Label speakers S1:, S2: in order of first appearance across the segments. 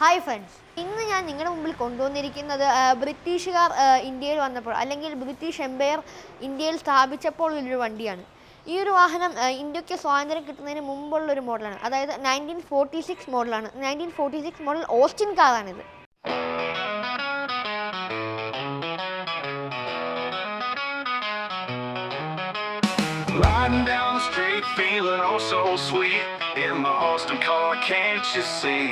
S1: Hi friends ഇന്ന് ഞാൻ നിങ്ങളുടെ മുമ്പിൽ കൊണ്ടുവന്നിരിക്കുന്നത് ബ്രിട്ടീഷുകാർ ഇന്ത്യയിൽ വന്നപ്പോൾ അല്ലെങ്കിൽ ബ്രിട്ടീഷ് എംപയർ ഇന്ത്യയിൽ സ്ഥാപിച്ചപ്പോൾ ഉള്ളൊരു വണ്ടിയാണ്. ഈ ഒരു വാഹനം ഇന്ത്യയ്ക്ക് സ്വാതന്ത്ര്യം കിട്ടുന്നതിന് മുമ്പുള്ള ഒരു മോഡലാണ്. അതായത് നയന്റീൻ ഫോർട്ടി സിക്സ് മോഡലാണ്. Nineteen forty six model Austin കാറാണിത്
S2: the street, feeling oh so sweet. In my Austin car, can't you see?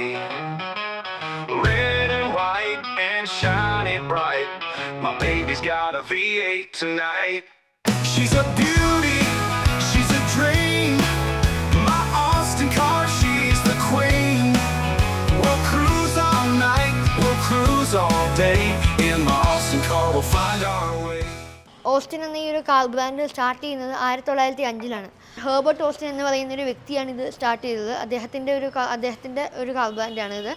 S2: My baby's got a V8 tonight. She's a beauty, she's a dream. My Austin car, she's the queen. We'll cruise all night, we'll cruise all day. In my Austin car, we'll find our way.
S1: Austin എന്ന ഈ ഒരു car brand start ചെയ്യുന്നത് ആയിരത്തി തൊള്ളായിരത്തി അഞ്ചിലാണ് ഹേർബർട്ട് Austin എന്ന് പറയുന്ന ഒരു വ്യക്തിയാണ് ഇത് സ്റ്റാർട്ട് ചെയ്തത് അദ്ദേഹത്തിന്റെ ഒരു കാ- അദ്ദേഹത്തിന്റെ ഒരു കാർ ബ്രാൻഡാണ് ഇത്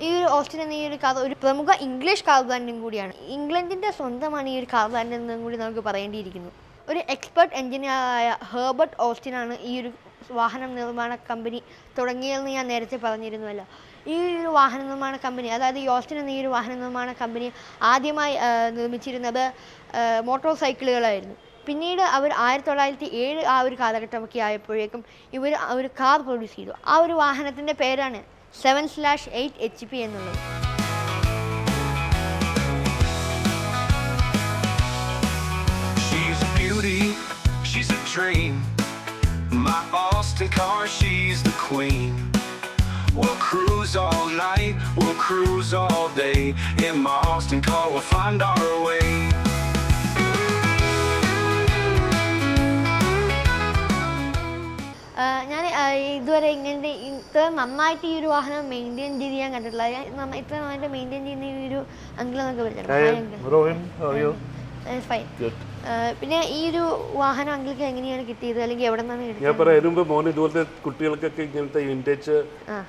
S1: ഈ ഒരു ഓസ്റ്റിൻ എന്ന ഈ ഒരു കഥ ഒരു പ്രമുഖ ഇംഗ്ലീഷ് ബ്രാൻഡും കൂടിയാണ്. ഇംഗ്ലണ്ടിന്റെ സ്വന്തമാണ് ഈ ഒരു എന്നും കൂടി നമുക്ക് പറയേണ്ടിയിരിക്കുന്നു. ഒരു എക്സ്പെർട്ട് എഞ്ചിനീയറായ ഹേർബർട്ട് ഓസ്റ്റിനാണ് ഈ ഒരു വാഹന നിർമ്മാണ കമ്പനി തുടങ്ങിയതെന്ന് ഞാൻ നേരത്തെ പറഞ്ഞിരുന്നുവല്ലോ. ഈ ഒരു വാഹന നിർമ്മാണ കമ്പനി അതായത് ഈ ഓസ്റ്റിൻ എന്ന ഈ ഒരു വാഹന നിർമ്മാണ കമ്പനി ആദ്യമായി നിർമ്മിച്ചിരുന്നത് മോട്ടോർ സൈക്കിളുകളായിരുന്നു പിന്നീട് അവർ ആയിരത്തി തൊള്ളായിരത്തി ഏഴ് ആ ഒരു കാലഘട്ടമൊക്കെ ആയപ്പോഴേക്കും ഇവർ ഒരു കാർ പ്രൊഡ്യൂസ് ചെയ്തു. ആ ഒരു വാഹനത്തിന്റെ പേരാണ് Seven slash eight H P എന്നുള്ളത്
S2: She's a beauty, she's a dream. My Austin car, she's the queen. We'll cruise all night, we'll cruise all day. In my Austin car, we'll find our way.
S1: ഇത്ര നന്നായിട്ട് ഈ ഒരു വാഹനം maintain ചെയ്ത് ഞാൻ കണ്ടിട്ടില്ല ഞാൻ നന്ന- ഇത്ര നന്നായിട്ട് മെയിന്റെയിൻ ചെയ്യുന്ന ഈ ഒരു അങ്കിൾ എന്നൊക്കെ വിളിച്ചിട്ടുണ്ട്
S3: Rohin, how are you?
S1: Fine
S3: Good.
S1: പിന്നെ ഈ ഒരു വാഹനം അങ്കിൾക്ക് എങ്ങനെയാണ് കിട്ടിയത്? അല്ലെങ്കിൽ എവിടെ നിന്നാണ് കിട്ടിയത്
S3: ഞാൻ പറയാം അതിന് മുമ്പ് മോൻ ഇതുപോലത്തെ കുട്ടികൾക്കൊക്കെ ഇങ്ങനത്തെ വിന്റേജ്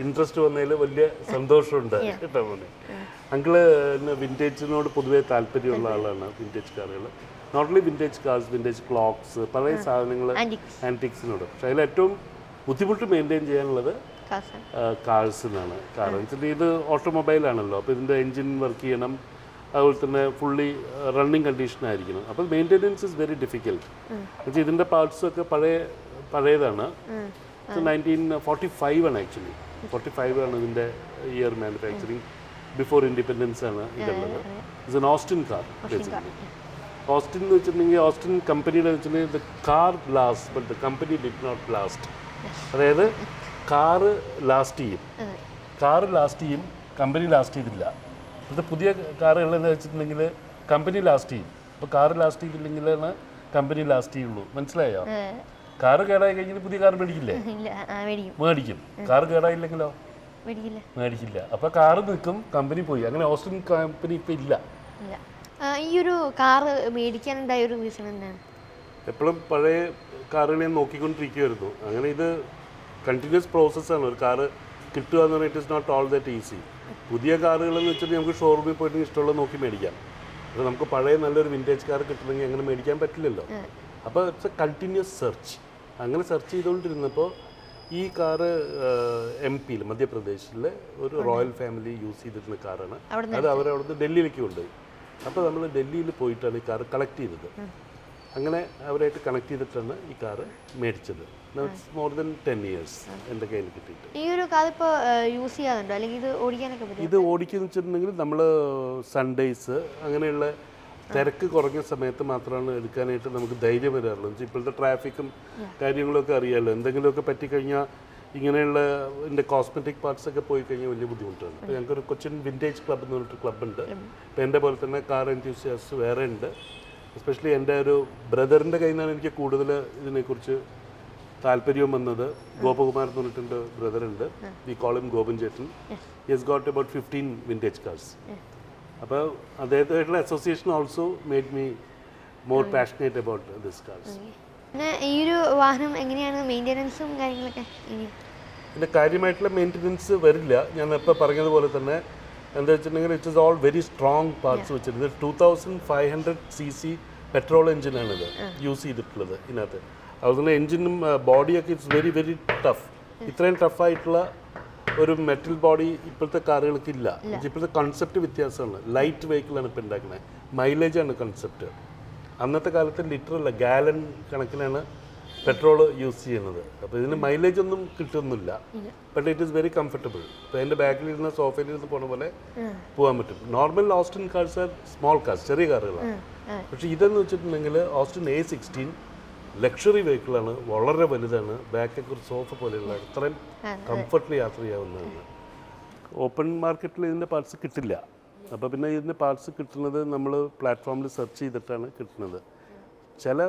S3: ഇൻട്രസ്റ്റ് വന്നതിൽ വലിയ സന്തോഷമുണ്ട്. കേട്ടോ മോനെ? അങ്കിൾ വിന്റേജിനോട് പൊതുവേ താല്പര്യമുള്ള ആളാണ് വിന്റേജ് കാറുകൾ not only vintage cars vintage clocks പഴയ സാധനങ്ങൾ
S1: Antiques.
S3: ആന്റിക്സിനോട് പക്ഷേ അതിൽ ഏറ്റവും ബുദ്ധിമുട്ട് മെയിന്റെയിൻ ചെയ്യാനുള്ളത് കാഴ്സിനാണ് കാരണം വെച്ചിട്ട് ഇത് ഓട്ടോമൊബൈൽ ആണല്ലോ അപ്പോൾ ഇതിന്റെ എൻജിൻ വർക്ക് ചെയ്യണം. അതുപോലെ തന്നെ ഫുള്ളി റണ്ണിങ് കണ്ടീഷൻ ആയിരിക്കണം അപ്പോൾ മെയിന്റെനൻസ് ഇസ് വെരി ഡിഫിക്കൽട്ട്. എന്നുവെച്ചാൽ ഇതിന്റെ പാർട്സ് ഒക്കെ പഴയ പഴയതാണ്. നയന്റീൻ ഫോർട്ടി ഫൈവ് ആണ് ആക്ച്വലി. ഫോർട്ടി ഫൈവ് ആണ് ഇതിന്റെ ഇയർ മാനുഫാക്ചറിങ്. ബിഫോർ ഇൻഡിപെൻഡൻസ് ആണ് ഇതുള്ളത്. It's an Austin car basically Austin എന്ന് വെച്ചിട്ടുണ്ടെങ്കിൽ ഓസ്റ്റിൻ കമ്പനിയുടെ വെച്ചിട്ടുണ്ടെങ്കിൽ the car last but the company did not last അതായത് കാറ് ലാസ്റ്റ് ചെയ്യും. കാറ് ലാസ്റ്റ് ചെയ്യും കമ്പനി ലാസ്റ്റ് ചെയ്തില്ല. ഇപ്പോഴത്തെ പുതിയ കാറുകളെന്ന് വെച്ചിട്ടുണ്ടെങ്കിൽ കമ്പനി ലാസ്റ്റ് ചെയ്യും. അപ്പോൾ കാറ് ലാസ്റ്റ് ചെയ്തില്ലെങ്കിലാണ് കമ്പനി ലാസ്റ്റ് ചെയ്യുള്ളൂ. മനസ്സിലായോ? കാറ് കേടായി കഴിഞ്ഞാൽ പുതിയ കാർ മേടിക്കില്ലേ?
S1: ഇല്ല ആ, മേടിക്കും.
S3: മേടിക്കും. കാറ് കേടായില്ലെങ്കിലോ?
S1: മേടിക്കില്ല.
S3: മേടിക്കില്ല. അപ്പോൾ കാറ് നിൽക്കും കമ്പനി പോയി. അങ്ങനെ ഓസ്റ്റിൻ കമ്പനി ഇപ്പൊ ഇല്ല.
S1: ഈ ഒരു കാറ് മേടിക്കാനുണ്ടായ ഒരു റീസൺ എന്താണ്?
S3: എപ്പോഴും പഴയ കാറുകളെ നോക്കിക്കൊണ്ടിരിക്കുമായിരുന്നു അങ്ങനെ ഇത് കണ്ടിന്യൂസ് പ്രോസസ്സാണ് ഒരു കാറ് കിട്ടുക എന്ന് പറഞ്ഞാൽ it is not all that easy പുതിയ കാറുകൾ എന്ന് വെച്ചിട്ട് നമുക്ക് ഷോറൂമിൽ പോയിട്ട് ഇഷ്ടമുള്ളത് നോക്കി മേടിക്കാം. അത് നമുക്ക് പഴയ നല്ലൊരു വിന്റേജ് കാർ കിട്ടണമെങ്കിൽ അങ്ങനെ മേടിക്കാൻ പറ്റില്ലല്ലോ. അപ്പോൾ ഇറ്റ്സ് എ കണ്ടിന്യൂസ് സെർച്ച് അങ്ങനെ സെർച്ച് ചെയ്തുകൊണ്ടിരുന്നപ്പോൾ ഈ കാറ് എം പിയിൽ മധ്യപ്രദേശിലെ ഒരു റോയൽ ഫാമിലി യൂസ് ചെയ്തിരുന്ന കാറാണ് അത് അവരവിടുന്ന് ഡൽഹിയിലേക്ക് കൊണ്ടുപോയി. അപ്പോൾ നമ്മൾ ഡൽഹിയിൽ പോയിട്ടാണ് ഈ കാർ കളക്ട് ചെയ്തത്. അങ്ങനെ അവരായിട്ട് കണക്ട് ചെയ്തിട്ടാണ് ഈ കാറ് മേടിച്ചത്. മോർ ദൻ ടെൻ ഇയേഴ്സ് എന്റെ കയ്യിൽ കിട്ടിയിട്ട്.
S1: ഈ ഒരു കാർ ഇപ്പോൾ യൂസ് ചെയ്യാറുണ്ടോ? അല്ലെങ്കിൽ ഇത് ഓടിക്കാനൊക്കെ പറ്റും
S3: ഇത് ഓടിക്കുന്ന വെച്ചിട്ടുണ്ടെങ്കിൽ നമ്മൾ സൺഡേയ്സ് അങ്ങനെയുള്ള തിരക്ക് കുറഞ്ഞ സമയത്ത് മാത്രമാണ് എടുക്കാനായിട്ട് നമുക്ക് ധൈര്യം വരാറുള്ളൂ ഇപ്പോഴത്തെ ട്രാഫിക്കും കാര്യങ്ങളൊക്കെ അറിയാമല്ലോ എന്തെങ്കിലുമൊക്കെ പറ്റിക്കഴിഞ്ഞാൽ ഇങ്ങനെയുള്ള എന്റെ കോസ്മെറ്റിക് പാർട്സ് ഒക്കെ പോയി കഴിഞ്ഞാൽ വലിയ ബുദ്ധിമുട്ടാണ്. ഞങ്ങൾക്ക് ഞങ്ങൾക്കൊരു കൊച്ചിൻ വിന്റേജ് ക്ലബ്ബ് എന്ന് പറഞ്ഞിട്ട് ക്ലബ്ബുണ്ട് അപ്പോൾ എന്റെ പോലെ തന്നെ കാർ എൻത്യൂസിയാസ് വേറെ ഉണ്ട്. എസ്പെഷ്യലി എന്റെ ഒരു ബ്രദറിന്റെ കയ്യിൽ നിന്നാണ് എനിക്ക് കൂടുതൽ ഇതിനെക്കുറിച്ച് താല്പര്യം വന്നത്. ഗോപകുമാർ എന്ന് പറഞ്ഞിട്ടുണ്ട് ബ്രദറുണ്ട്. വി കോളിം ഗോപൻ ചേട്ടൻ. He's got about fifteen vintage cars അപ്പോൾ അദ്ദേഹത്തുമായിട്ടുള്ള association also made me more passionate about this cars
S1: പിന്നെ ഈ ഒരു വാഹനം എങ്ങനെയാണ് മെയിന്റെനൻസും കാര്യങ്ങളൊക്കെ?
S3: ഇതിന്റെ കാര്യമായിട്ടുള്ള മെയിന്റനൻസ് വരില്ല. ഞാൻ ഇപ്പോൾ പറഞ്ഞതുപോലെ തന്നെ എന്താ വെച്ചിട്ടുണ്ടെങ്കിൽ it is all very strong parts വെച്ചിരുന്നത് two thousand five hundred C C petrol എഞ്ചിനാണിത് use ചെയ്തിട്ടുള്ളത് ഇതിനകത്ത്. അതുപോലെ തന്നെ എഞ്ചിനും ബോഡിയൊക്കെ ഇറ്റ്സ് വെരി വെരി ടഫ് ഇത്രയും ടഫായിട്ടുള്ള ഒരു മെറ്റൽ ബോഡി ഇപ്പോഴത്തെ കാറുകൾക്ക് ഇല്ല. ഇപ്പോഴത്തെ കൺസെപ്റ്റ് വ്യത്യാസമാണ്. ലൈറ്റ് വെഹിക്കിളാണ് ഇപ്പോൾ ഉണ്ടാക്കുന്നത് മൈലേജാണ് കൺസെപ്റ്റ് അന്നത്തെ കാലത്ത് ലിറ്റർ അല്ല. ഗാലൻ കണക്കിനാണ് പെട്രോൾ യൂസ് ചെയ്യുന്നത്. അപ്പോൾ ഇതിന് മൈലേജ് ഒന്നും കിട്ടുന്നില്ല. But it is very comfortable അപ്പോൾ എന്റെ ബാക്കിലിരുന്ന സോഫയിലിരുന്ന് പോണ പോലെ പോകാൻ പറ്റും. Normal Austin cars are small cars ചെറിയ കാറുകളാണ്. പക്ഷേ ഇതെന്ന് വെച്ചിട്ടുണ്ടെങ്കിൽ ഓസ്റ്റിൻ എ സിക്സ്റ്റീൻ ലക്ഷറി വെഹിക്കിളാണ് വളരെ വലുതാണ്. ബാക്കൊക്കെ ഒരു സോഫ പോലെയുള്ള അത്രയും കംഫർട്ടിൽ യാത്ര ചെയ്യാവുന്നതാണ്. ഓപ്പൺ മാർക്കറ്റിൽ ഇതിന്റെ പാർട്സ് കിട്ടില്ല. അപ്പോൾ പിന്നെ ഇതിന്റെ പാർട്സ് കിട്ടുന്നത് നമ്മൾ പ്ലാറ്റ്ഫോമിൽ സെർച്ച് ചെയ്തിട്ടാണ് കിട്ടുന്നത്. ചില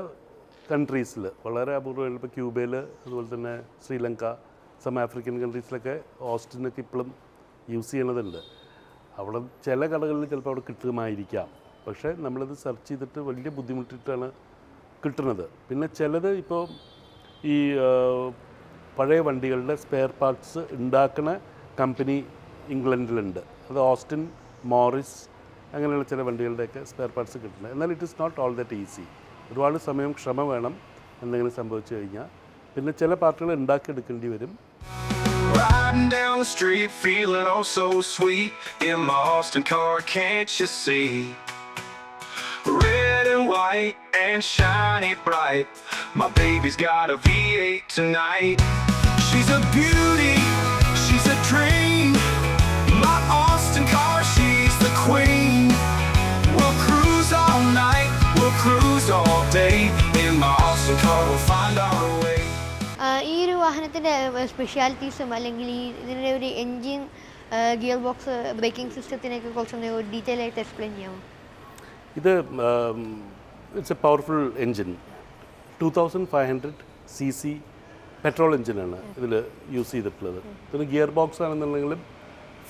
S3: കൺട്രീസിൽ വളരെ അപൂർവം ഇപ്പോൾ ക്യൂബയിൽ അതുപോലെ തന്നെ ശ്രീലങ്ക സം ആഫ്രിക്കൻ കൺട്രീസിലൊക്കെ ഓസ്റ്റിനൊക്കെ ഇപ്പോഴും യൂസ് ചെയ്യണതുണ്ട്. അവിടെ ചില കടകളിൽ ചിലപ്പോൾ അവിടെ കിട്ടുമായിരിക്കാം. പക്ഷേ നമ്മളിത് സെർച്ച് ചെയ്തിട്ട് വലിയ ബുദ്ധിമുട്ടിട്ടാണ് കിട്ടുന്നത് പിന്നെ ചിലത് ഇപ്പോൾ ഈ പഴയ വണ്ടികളുടെ സ്പെയർ പാർട്സ് ഉണ്ടാക്കുന്ന കമ്പനി ഇംഗ്ലണ്ടിലുണ്ട്. അത് ഓസ്റ്റിൻ മോറിസ് അങ്ങനെയുള്ള ചില വണ്ടികളുടെയൊക്കെ സ്പെയർ പാർട്സ് കിട്ടുന്നത്. എന്നാൽ it is not all that easy ഒരുപാട് സമയം ക്ഷമ വേണം എന്തെങ്കിലും സംഭവിച്ചു കഴിഞ്ഞാൽ. പിന്നെ ചില പാർട്ടികൾ ഉണ്ടാക്കിയെടുക്കേണ്ടി വരും.
S1: വാഹനത്തിന്റെ സ്പെഷ്യാലിറ്റീസും അല്ലെങ്കിൽ ഈ ഇതിന്റെ ഒരു എൻജിൻ ഗിയർ ബോക്സ് ബ്രേക്കിംഗ് സിസ്റ്റത്തിനെയൊക്കെ കുറച്ചൊന്ന് ഡീറ്റെയിൽ ആയിട്ട് എക്സ്പ്ലെയിൻ ചെയ്യാമോ?
S3: ഇത് it's a powerful engine two thousand five hundred C C petrol എൻജിനാണ് ഇതിൽ യൂസ് ചെയ്തിട്ടുള്ളത്. ഇതിന് ഗിയർ ബോക്സ് ആണെന്നുണ്ടെങ്കിലും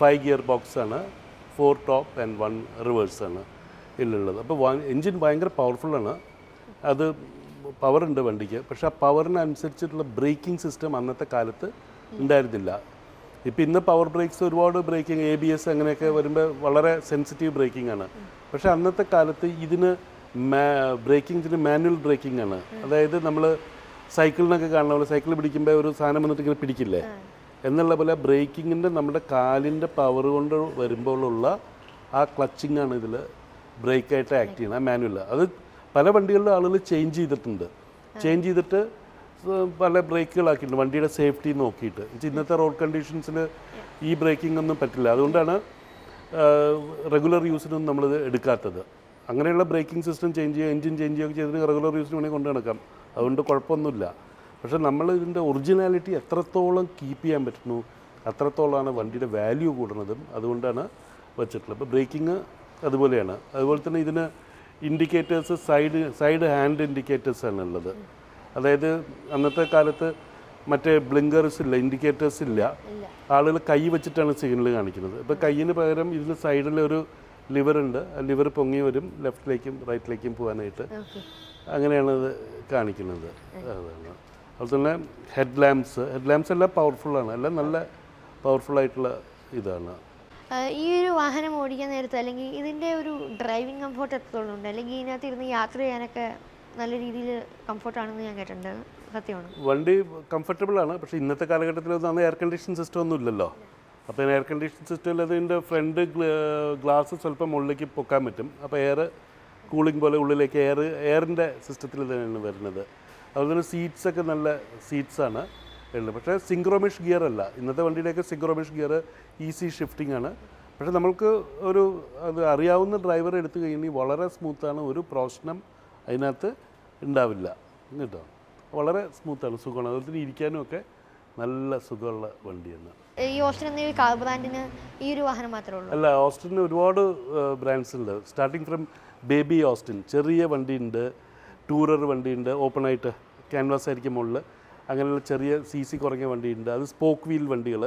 S3: ഫൈവ് ഗിയർ ബോക്സ് ആണ്. Four top and one reverse ആണ് ഇതിലുള്ളത്. അപ്പോൾ എൻജിൻ ഭയങ്കര പവർഫുള്ളാണ് അത് പവർ ഉണ്ട് വണ്ടിക്ക്. പക്ഷേ ആ പവറിനനുസരിച്ചിട്ടുള്ള ബ്രേക്കിംഗ് സിസ്റ്റം അന്നത്തെ കാലത്ത് ഉണ്ടായിരുന്നില്ല. ഇപ്പം ഇന്ന് പവർ ബ്രേക്സ് ഒരുപാട് ബ്രേക്കിംഗ് എ ബി എസ് അങ്ങനെയൊക്കെ വരുമ്പോൾ വളരെ സെൻസിറ്റീവ് ബ്രേക്കിംഗ് ആണ്. പക്ഷേ അന്നത്തെ കാലത്ത് ഇതിന് ബ്രേക്കിംഗ് ഇതിന് മാനുവൽ ബ്രേക്കിംഗ് ആണ്. അതായത് നമ്മൾ സൈക്കിളിനൊക്കെ കാണുന്ന പോലെ സൈക്കിൾ പിടിക്കുമ്പോൾ ഒരു സാധനം വന്നിട്ട് ഇങ്ങനെ പിടിക്കില്ലേ? എന്നുള്ള പോലെ ബ്രേക്കിങ്ങിന്റെ നമ്മുടെ കാലിന്റെ പവർ കൊണ്ട് വരുമ്പോഴുള്ള ആ ക്ലച്ചിങ് ആണ് ഇതിൽ ബ്രേക്കായിട്ട് ആക്ട് ചെയ്യുന്നത് ആ മാനുവൽ അത് പല വണ്ടികളിലും ആളുകൾ ചേഞ്ച് ചെയ്തിട്ടുണ്ട്. ചേഞ്ച് ചെയ്തിട്ട് പല ബ്രേക്കുകളാക്കിയിട്ടുണ്ട്. വണ്ടിയുടെ സേഫ്റ്റി നോക്കിയിട്ട്. ഇന്നത്തെ റോഡ് കണ്ടീഷൻസിൽ ഈ ബ്രേക്കിംഗ് ഒന്നും പറ്റില്ല. അതുകൊണ്ടാണ് റെഗുലർ യൂസിനൊന്നും നമ്മൾ എടുക്കാത്തത്. അങ്ങനെയുള്ള ബ്രേക്കിംഗ് സിസ്റ്റം ചേഞ്ച് ചെയ്യുക എഞ്ചിൻ ചേഞ്ച് ചെയ്യുകയൊക്കെ ചെയ്തിട്ട് റെഗുലർ യൂസിന് വേണമെങ്കിൽ കൊണ്ടു നടക്കാം. അതുകൊണ്ട് കുഴപ്പമൊന്നുമില്ല. പക്ഷേ നമ്മൾ ഇതിന്റെ ഒറിജിനാലിറ്റി എത്രത്തോളം കീപ്പ് ചെയ്യാൻ പറ്റുന്നു അത്രത്തോളമാണ് വണ്ടിയുടെ വാല്യൂ കൂടുന്നതും അതുകൊണ്ടാണ് വെച്ചിട്ടുള്ളത്. ഇപ്പോൾ ബ്രേക്കിംഗ് അതുപോലെയാണ്. അതുപോലെ തന്നെ ഇതിന് indicators side side hand indicators ആണ് ഉള്ളത്. അതായത് അന്നത്തെ കാലത്ത് മറ്റേ ബ്ലിങ്കേഴ്സ് ഇല്ല ഇൻഡിക്കേറ്റേഴ്സ് ഇല്ല. ആളുകൾ കൈ വെച്ചിട്ടാണ് സിഗ്നൽ കാണിക്കുന്നത്. ഇപ്പോൾ കയ്യിന് പകരം ഇതിന് സൈഡിൽ ഒരു ലിവർ ഉണ്ട്. ആ ലിവർ പൊങ്ങി വരും ലെഫ്റ്റിലേക്കും റൈറ്റിലേക്കും പോകാനായിട്ട്. അങ്ങനെയാണ് അത് കാണിക്കുന്നത്. അതാണ്. അതുപോലെ തന്നെ ഹെഡ് ലാമ്പ്സ് ഹെഡ് ലാമ്പ്സ് എല്ലാം പവർഫുള്ളാണ് എല്ലാം നല്ല പവർഫുള്ളായിട്ടുള്ള ഇതാണ്.
S1: ഈ ഒരു വാഹനം ഓടിക്കാൻ നേരത്ത് അല്ലെങ്കിൽ ഇതിന്റെ ഒരു ഡ്രൈവിംഗ് കംഫോർട്ട് എത്രത്തോളം ഉണ്ട്? അല്ലെങ്കിൽ ഇതിനകത്ത് ഇരുന്ന് യാത്ര ചെയ്യാനൊക്കെ നല്ല രീതിയിൽ കംഫോർട്ടാണെന്ന് ഞാൻ കേട്ടിട്ടുണ്ട്. സത്യമാണ്?
S3: വണ്ടി കംഫർട്ടബിൾ ആണ്. പക്ഷേ ഇന്നത്തെ കാലഘട്ടത്തിൽ അന്ന് എയർ കണ്ടീഷൻ സിസ്റ്റം ഒന്നും ഇല്ലല്ലോ. അപ്പോൾ എയർ കണ്ടീഷൻ സിസ്റ്റത്തിൽ അതിന്റെ ഫ്രണ്ട് ഗ്ലാസ് സ്വല്പം മുകളിലേക്ക് പൊക്കാൻ പറ്റും. അപ്പോൾ എയർ കൂളിംഗ് പോലെ ഉള്ളിലേക്ക് എയർ എയറിന്റെ സിസ്റ്റത്തിൽ തന്നെയാണ് വരുന്നത്. അതുപോലെ തന്നെ സീറ്റ്സ് ഒക്കെ നല്ല സീറ്റ്സ് ആണ്. ഉള്ളത് പക്ഷേ സിങ്ക്രോമിഷ് ഗിയർ അല്ല. ഇന്നത്തെ വണ്ടിയുടെയൊക്കെ സിങ്ക്രോമിഷ് ഗിയർ ഈസി ഷിഫ്റ്റിംഗ് ആണ്. പക്ഷേ നമ്മൾക്ക് ഒരു അത് അറിയാവുന്ന ഡ്രൈവർ എടുത്തു കഴിഞ്ഞാൽ വളരെ സ്മൂത്താണ് ഒരു പ്രശ്നം അതിനകത്ത് ഉണ്ടാവില്ല. കേട്ടോ? വളരെ സ്മൂത്താണ് സുഖമാണ്. അതുപോലെ തന്നെ ഇരിക്കാനും ഒക്കെ നല്ല സുഖമുള്ള വണ്ടിയാണ്.
S1: ഈ ഓസ്റ്റിൻ എന്ന കാർ ബ്രാൻഡിന് ഈ ഒരു വാഹനം മാത്രമേ ഉള്ളൂ?
S3: അല്ല ഓസ്റ്റിന് ഒരുപാട് ബ്രാൻഡ്സ് ഉണ്ട്. സ്റ്റാർട്ടിങ് ഫ്രം ബേബി ഓസ്റ്റിൻ ചെറിയ വണ്ടിയുണ്ട്. ടൂറർ വണ്ടിയുണ്ട്. ഓപ്പണായിട്ട് ക്യാൻവാസ് ആയിരിക്കും മുകളിൽ അങ്ങനെയുള്ള ചെറിയ സി സി കുറഞ്ഞ വണ്ടിയുണ്ട്. അത് സ്പോക്ക് വീൽ വണ്ടികൾ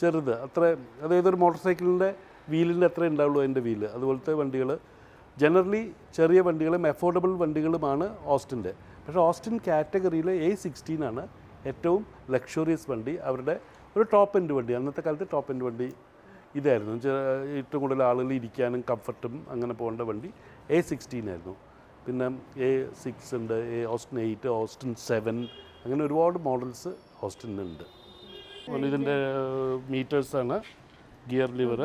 S3: ചെറുത്. അത്ര അതായത് ഒരു മോട്ടോർ സൈക്കിളിന്റെ വീലിന്റെ അത്ര ഉണ്ടാവുള്ളൂ അതിന്റെ വീൽ അതുപോലത്തെ വണ്ടികൾ ജനറലി ചെറിയ വണ്ടികളും അഫോർഡബിൾ വണ്ടികളുമാണ് ഓസ്റ്റിന്റെ പക്ഷേ ഓസ്റ്റിൻ കാറ്റഗറിയിൽ എ സിക്സ്റ്റീൻ ആണ് ഏറ്റവും ലക്ഷറിയസ് വണ്ടി. അവരുടെ ഒരു ടോപ്പ് എൻഡ് വണ്ടി. അന്നത്തെ കാലത്ത് ടോപ്പ് എൻഡ് വണ്ടി ഇതായിരുന്നു. ഏറ്റവും കൂടുതൽ ആളുകൾ ഇരിക്കാനും കംഫർട്ടും അങ്ങനെ പോകേണ്ട വണ്ടി എ സിക്സ്റ്റീൻ ആയിരുന്നു. പിന്നെ എ സിക്സ് ഉണ്ട് A Austin eight Austin seven അങ്ങനെ ഒരുപാട് മോഡൽസ് ഹോസ്റ്റലിനുണ്ട് അതുപോലെ ഇതിന്റെ മീറ്റേഴ്സാണ് ഗിയർ ലിവർ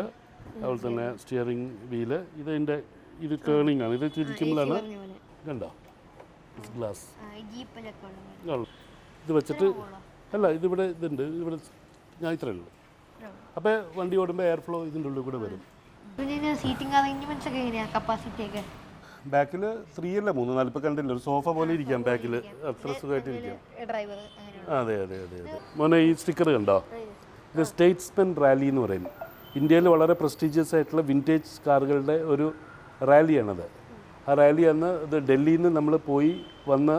S3: അതുപോലെ തന്നെ സ്റ്റിയറിംഗ് വീൽ. ഇതിന്റെ ഇത് ടേണിംഗ് ആണ് ഇത് തിരിക്കുമ്പോഴാണ്
S1: പോലെ
S3: കണ്ടോ? ഗ്ലാസ് ഇത് വെച്ചിട്ട് അല്ല ഇതിവിടെ ഇതുണ്ട്. ഇവിടെ ഞാൻ ഇത്രയേ ഉള്ളൂ. അപ്പോൾ വണ്ടി ഓടുമ്പോൾ എയർ ഫ്ലോ ഇതിന്റെ ഉള്ളിൽ കൂടെ വരും.
S1: പിന്നെ സീറ്റിംഗ് അറേഞ്ച്മെന്റ്സ് ഒക്കെ എങ്ങനെയാണ് കപ്പാസിറ്റി ഒക്കെ?
S3: ബാക്കിൽ ത്രീ അല്ല മൂന്ന് നാല് ഇപ്പം കണ്ടില്ല ഒരു സോഫ പോലെ ഇരിക്കാം ബാക്കിൽ. അത്ര സുഖമായിട്ട് ഇരിക്കാം അതെ അതെ അതെ അതെ. മോനെ ഈ സ്റ്റിക്കർ കണ്ടോ? ഇത് സ്റ്റേറ്റ്സ്മെൻ റാലി എന്ന് പറയും. ഇന്ത്യയിൽ വളരെ പ്രസ്റ്റീജിയസ് ആയിട്ടുള്ള വിന്റേജ് കാറുകളുടെ ഒരു റാലിയാണത് ആ റാലി അന്ന് ഇത് ഡൽഹിയിൽ നിന്ന് നമ്മൾ പോയി വന്ന്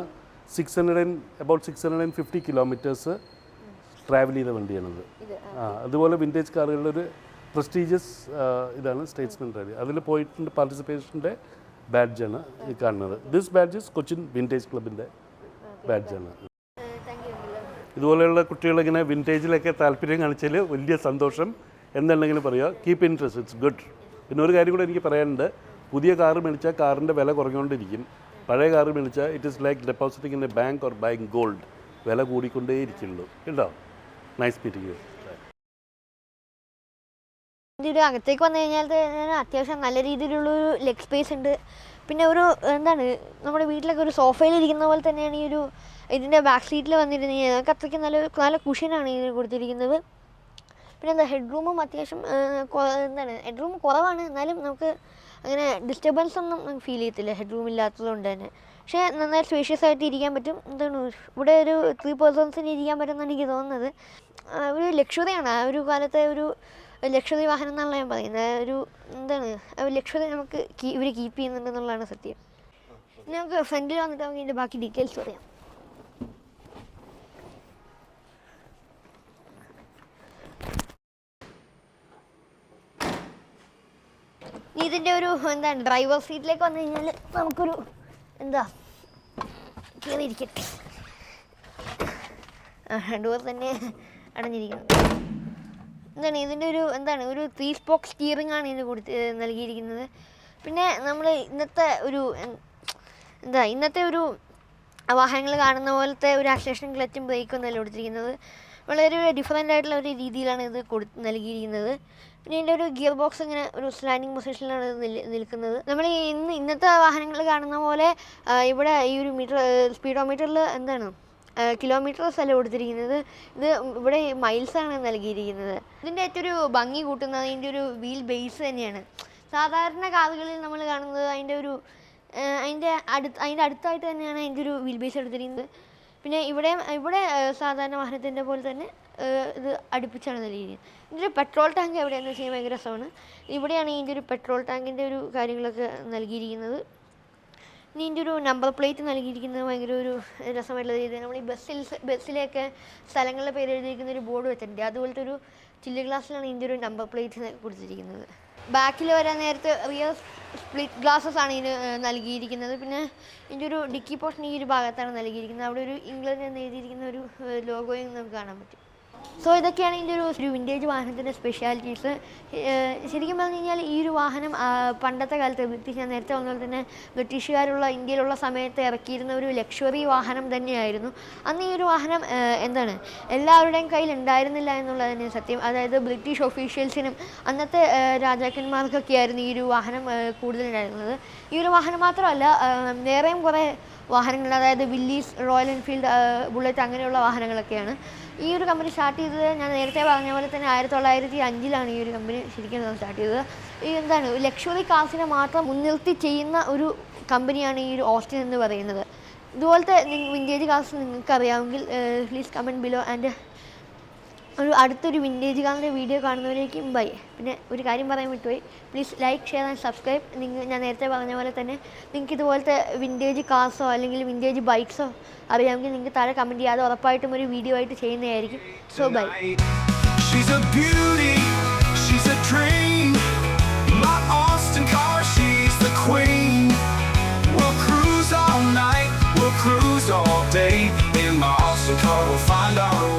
S3: six hundred and about six hundred and fifty kilometres travel ചെയ്ത വണ്ടിയാണത്. ആ. അതുപോലെ വിന്റേജ് കാറുകളുടെ ഒരു പ്രസ്റ്റീജിയസ് ഇതാണ് സ്റ്റേറ്റ്സ്മെൻ റാലി അതിൽ പോയിട്ടുണ്ട് പാർട്ടിസിപ്പേഷന്റെ ബാഡ്ജാണ് ഈ കാണുന്നത്. ദിസ് ബാഡ്ജ് കൊച്ചിൻ വിന്റേജ് ക്ലബിന്റെ ബാഡ്ജാണ് ഇതുപോലെയുള്ള കുട്ടികളിങ്ങനെ വിന്റേജിലൊക്കെ താല്പര്യം കാണിച്ചാൽ വലിയ സന്തോഷം എന്തുണ്ടെങ്കിലും പറയുക. കീപ്പ് ഇൻട്രസ്റ്റ് ഇറ്റ്സ് ഗുഡ് പിന്നെ ഒരു കാര്യം കൂടെ എനിക്ക് പറയാനുണ്ട്. പുതിയ കാർ മേടിച്ചാൽ കാറിന്റെ വില കുറഞ്ഞുകൊണ്ടിരിക്കും. പഴയ കാർ മേടിച്ചാൽ it is like depositing in a bank or bank gold വില കൂടിക്കൊണ്ടേയിരിക്കുള്ളൂ. കേട്ടോ? നൈസ് മീറ്റിംഗ്
S1: ഇതിന്റെ അകത്തേക്ക് വന്നു കഴിഞ്ഞാൽ തന്നെ അത്യാവശ്യം നല്ല രീതിയിലുള്ളൊരു ലെഗ് സ്പേസ് ഉണ്ട്. പിന്നെ ഒരു എന്താണ് നമ്മുടെ വീട്ടിലൊക്കെ ഒരു സോഫയിൽ ഇരിക്കുന്ന പോലെ തന്നെയാണ് ഈ ഒരു ഇതിന്റെ ബാക്ക് സീറ്റിൽ വന്നിരുന്ന് കഴിഞ്ഞാൽ നമുക്ക് അത്രയ്ക്ക് നല്ല നല്ല കുഷ്യനാണ് ഇതിന് കൊടുത്തിരിക്കുന്നത്. പിന്നെ എന്താ ഹെഡ് റൂമും അത്യാവശ്യം എന്താണ് ഹെഡ് റൂം കുറവാണ്. എന്നാലും നമുക്ക് അങ്ങനെ ഡിസ്റ്റർബൻസ് ഒന്നും നമുക്ക് ഫീൽ ചെയ്യത്തില്ല ഹെഡ് റൂം ഇല്ലാത്തതുകൊണ്ട് തന്നെ. പക്ഷേ നന്നായി സ്പേഷ്യസ് ആയിട്ട് ഇരിക്കാൻ പറ്റും. എന്താണ് ഇവിടെ ഒരു ത്രീ പേഴ്സൺസിന് ഇരിക്കാൻ പറ്റുമെന്നാണ് എനിക്ക് തോന്നുന്നത്. ഒരു ലക്ഷറിയാണ് ആ ഒരു കാലത്തെ ഒരു ലക്ഷറി വാഹനം എന്നാണ് ഞാൻ പറയുന്നത്. ഒരു എന്താണ് ലക്ഷറി നമുക്ക് ഇവർ കീപ്പ് ചെയ്യുന്നുണ്ട് എന്നുള്ളതാണ് സത്യം. നമുക്ക് ഫ്രണ്ടിൽ വന്നിട്ട് നമുക്ക് ഇതിന്റെ ബാക്കി ഡീറ്റെയിൽസ് പറയാം. ഇതിന്റെ ഒരു എന്താണ് ഡ്രൈവർ സീറ്റിലേക്ക് വന്നു കഴിഞ്ഞാൽ നമുക്കൊരു എന്താ കയറിയിരിക്കട്ടെ ഡോർ തന്നെ അടഞ്ഞിരിക്കുന്നു എന്താണ് ഇതിന്റെ ഒരു എന്താണ് ഒരു ത്രീ സ്പോക്ക് സ്റ്റിയറിംഗ് ആണ് ഇതിന് കൊടുത്ത് നൽകിയിരിക്കുന്നത്. പിന്നെ നമ്മൾ ഇന്നത്തെ ഒരു എന്താ ഇന്നത്തെ ഒരു വാഹനങ്ങൾ കാണുന്ന പോലത്തെ ഒരു അക്സേഷൻ ക്ലച്ചും ബ്രേക്കും ഒന്നല്ല കൊടുത്തിരിക്കുന്നത്. വളരെ ഡിഫറെന്റ് ആയിട്ടുള്ള ഒരു രീതിയിലാണ് ഇത് കൊടു നൽകിയിരിക്കുന്നത്. പിന്നെ ഇതിന്റെ ഒരു ഗിയർ ബോക്സ് ഇങ്ങനെ ഒരു സ്ലാൻഡിങ് പൊസിഷനിലാണ് ഇത് നിൽ- നിൽക്കുന്നത്. നമ്മൾ ഇന്ന് ഇന്നത്തെ വാഹനങ്ങൾ കാണുന്ന പോലെ ഇവിടെ ഈ ഒരു മീറ്റർ സ്പീഡോമീറ്ററിൽ എന്താണ് കിലോമീറ്റേഴ്സ് അല്ല കൊടുത്തിരിക്കുന്നത് ഇത് ഇവിടെ മൈൽസ് ആണ് നൽകിയിരിക്കുന്നത്. ഇതിന്റെ ഏറ്റവും ഒരു ഭംഗി കൂട്ടുന്നത് അതിന്റെ ഒരു വീൽ ബേസ് തന്നെയാണ്. സാധാരണ കാറുകളിൽ നമ്മൾ കാണുന്നത് അതിന്റെ ഒരു അതിന്റെ അടുത്ത് അതിന്റെ അടുത്തായിട്ട് തന്നെയാണ് അതിന്റെ ഒരു വീൽ ബേസ് എടുത്തിരിക്കുന്നത്. പിന്നെ ഇവിടെ ഇവിടെ സാധാരണ വാഹനത്തിന്റെ പോലെ തന്നെ ഇത് അടുപ്പിച്ചാണ് നൽകിയിരിക്കുന്നത്. ഇതിന്റെ ഒരു പെട്രോൾ ടാങ്ക് എവിടെയാണെന്ന് വെച്ച് കഴിഞ്ഞാൽ ഭയങ്കര രസമാണ്. ഇവിടെയാണ് ഇതിന്റെ ഒരു പെട്രോൾ ടാങ്കിന്റെ ഒരു കാര്യങ്ങളൊക്കെ നൽകിയിരിക്കുന്നത്. ഇതിന്റെ ഒരു നമ്പർ പ്ലേറ്റ് നൽകിയിരിക്കുന്നത് ഭയങ്കര ഒരു രസമായിട്ടുള്ള രീതിയിൽ നമ്മൾ ഈ ബസ്സിൽ ബസ്സിലെയൊക്കെ സ്ഥലങ്ങളിലെ പേര് എഴുതിയിരിക്കുന്ന ഒരു ബോർഡ് വെച്ചിട്ടുണ്ട്. അതുപോലത്തെ ഒരു ചില്ല് ഗ്ലാസ്സിലാണ് ഇതിന്റെ ഒരു നമ്പർ പ്ലേറ്റ് കൊടുത്തിരിക്കുന്നത്. ബാക്കിൽ വരാൻ നേരത്തെ റിയർ സ്പ്ലിറ്റ് ഗ്ലാസ്സസ് ആണ് ഇതിന് നൽകിയിരിക്കുന്നത്. പിന്നെ ഇതിന്റെ ഒരു ഡിക്കി പോർഷൻ ഈ ഒരു ഭാഗത്താണ് നൽകിയിരിക്കുന്നത്. അവിടെ ഒരു ഇംഗ്ലണ്ട് എന്ന് എഴുതിയിരിക്കുന്ന ഒരു ലോഗോയും നമുക്ക് കാണാൻ പറ്റും. സോ ഇതൊക്കെയാണ് ഇതിന്റെ ഒരു ഒരു വിന്റേജ് വാഹനത്തിന്റെ സ്പെഷ്യാലിറ്റീസ് ശരിക്കും പറഞ്ഞു കഴിഞ്ഞാൽ ഈ ഒരു വാഹനം പണ്ടത്തെ കാലത്ത് ബ്രിട്ടീഷ് ഞാൻ നേരത്തെ പറഞ്ഞ തന്നെ ബ്രിട്ടീഷുകാരുള്ള ഇന്ത്യയിലുള്ള സമയത്ത് ഇറക്കിയിരുന്ന ഒരു ലക്ഷറി വാഹനം തന്നെയായിരുന്നു. അന്ന് ഈ ഒരു വാഹനം എന്താണ്? എല്ലാവരുടെയും കയ്യിൽ ഉണ്ടായിരുന്നില്ല എന്നുള്ളത് തന്നെ സത്യം. അതായത് ബ്രിട്ടീഷ് ഒഫീഷ്യൽസിനും അന്നത്തെ രാജാക്കന്മാർക്കൊക്കെ രാജാക്കന്മാർക്കൊക്കെയായിരുന്നു ഈ ഒരു വാഹനം കൂടുതലുണ്ടായിരുന്നത്. ഈ ഒരു വാഹനം മാത്രമല്ല വേറെയും കുറേ വാഹനങ്ങൾ അതായത് വില്ലീസ് റോയൽ എൻഫീൽഡ് ബുള്ളറ്റ് അങ്ങനെയുള്ള വാഹനങ്ങളൊക്കെയാണ്. ഈ ഒരു കമ്പനി സ്റ്റാർട്ട് ചെയ്തത് ഞാൻ നേരത്തെ പറഞ്ഞ പോലെ തന്നെ ആയിരത്തി തൊള്ളായിരത്തി അഞ്ചിലാണ് ഈ ഒരു കമ്പനി ശരിക്കും സ്റ്റാർട്ട് ചെയ്തത്. ഈ എന്താണ് ലക്ഷറി കാർസിനെ മാത്രം മുൻനിർത്തി ചെയ്യുന്ന ഒരു കമ്പനിയാണ് ഈ ഒരു ഓസ്റ്റിൻ എന്ന് പറയുന്നത്. ഇതുപോലത്തെ വിന്റേജ് കാർസ് നിങ്ങൾക്ക് അറിയാമെങ്കിൽ പ്ലീസ് കമന്റ് ബിലോ ആൻഡ് ഒരു അടുത്തൊരു വിന്റേജ് കാറിന്റെ വീഡിയോ കാണുന്നവരേക്കും ബൈ പിന്നെ ഒരു കാര്യം പറയാൻ വിട്ടുപോയി. Please like share and subscribe നിങ്ങൾ ഞാൻ നേരത്തെ പറഞ്ഞ പോലെ തന്നെ നിങ്ങൾക്ക് ഇതുപോലത്തെ വിന്റേജ് കാർസോ അല്ലെങ്കിൽ വിന്റേജ് ബൈക്സോ അറിയാമെങ്കിൽ നിങ്ങൾക്ക് താഴെ കമന്റ് ചെയ്യാതെ ഉറപ്പായിട്ടും ഒരു വീഡിയോ ആയിട്ട് ചെയ്യുന്നതായിരിക്കും. So bye
S2: we'll find our way.